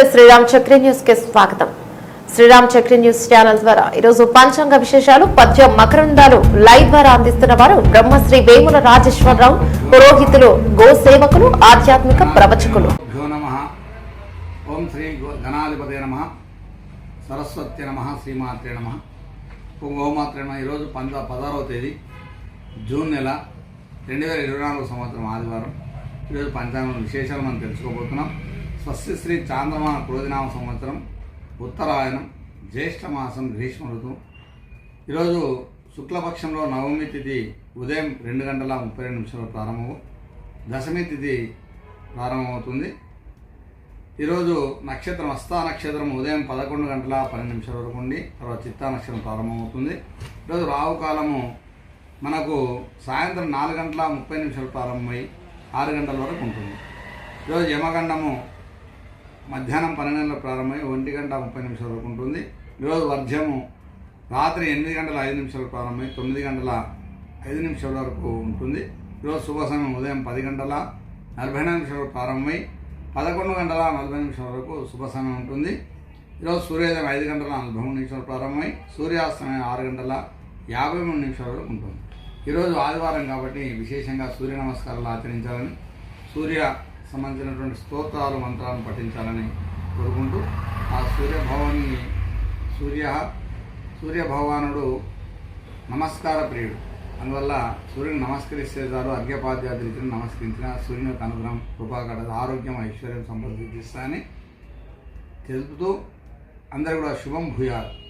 నమస్తే. శ్రీరామ్ చక్రి న్యూస్కి స్వాగతం. శ్రీరామ్ చక్రి న్యూస్ ఛానల్ ద్వారా ఈరోజు పంచాంగ విశేషాలు పద్య మకరందాలు లైవ్ ద్వారా అందిస్తున్న వారు బ్రహ్మశ్రీ వేముల రాజేశ్వరరావు పురోహితులు గో సేవకులు ఆధ్యాత్మిక ప్రవచకులు. నమ. ఓం శ్రీ గో- నమ. సరస్వతి నమ శ్రీమాత్రే నమ. గోమాత్రే నమ. ఈరోజు పంద పదహారవ తేదీ జూన్ నెల రెండు వేల ఇరవై నాలుగు సంవత్సరం ఆదివారం. ఈరోజు పంచాంగం విశేషాలు మనం తెలుసుకోబోతున్నాం. స్వస్తిశ్రీ చాంద్రమాన క్రోధినామ సంవత్సరం ఉత్తరాయణం జ్యేష్ఠమాసం గ్రీష్మ ఋతువు ఈరోజు శుక్లపక్షంలో నవమి తిథి ఉదయం రెండు గంటల ముప్పై రెండు నిమిషాలు ప్రారంభము. దశమి తిథి ప్రారంభమవుతుంది. ఈరోజు నక్షత్రం అస్తా నక్షత్రం ఉదయం పదకొండు గంటల పన్నెండు నిమిషాల వరకు ఉండి తర్వాత చిత్తా నక్షత్రం ప్రారంభమవుతుంది. ఈరోజు రావు కాలము మనకు సాయంత్రం నాలుగు గంటల ముప్పై నిమిషాలు ప్రారంభమై ఆరు గంటల వరకు ఉంటుంది. ఈరోజు యమగండము మధ్యాహ్నం పన్నెండు ప్రారంభమై ఒంటి గంట ముప్పై నిమిషాల వరకు ఉంటుంది. ఈరోజు వర్ధ్యము రాత్రి ఎనిమిది గంటల ఐదు నిమిషాలు ప్రారంభమై తొమ్మిది గంటల ఐదు నిమిషాల వరకు ఉంటుంది. ఈరోజు శుభ సమయం ఉదయం పది గంటల నలభై నిమిషాలు ప్రారంభమై పదకొండు గంటల నలభై నిమిషాల వరకు శుభ సమయం ఉంటుంది. ఈరోజు సూర్యోదయం ఐదు గంటల నలభై మూడు నిమిషాలు ప్రారంభమై సూర్యాస్తమయం ఆరు గంటల యాభై మూడు నిమిషాల వరకు ఉంటుంది. ఈరోజు ఆదివారం కాబట్టి విశేషంగా సూర్య నమస్కారాలు ఆచరించాలని సూర్య సంబంధించినటువంటి స్తోత్రాలు మంత్రాలను పఠించాలని కోరుకుంటూ ఆ సూర్యభవాన్ని సూర్య సూర్యభగవానుడు నమస్కార ప్రియుడు. అందువల్ల సూర్యుని నమస్కరిస్తే చాలు అర్ఘ్యపాద్యాదులకి నమస్కరించిన సూర్యుని యొక్క అనుగ్రహం కృపాకడ ఆరోగ్యం ఐశ్వర్యం సంపద తెలుపుతూ అందరు కూడా శుభం భూయాలు.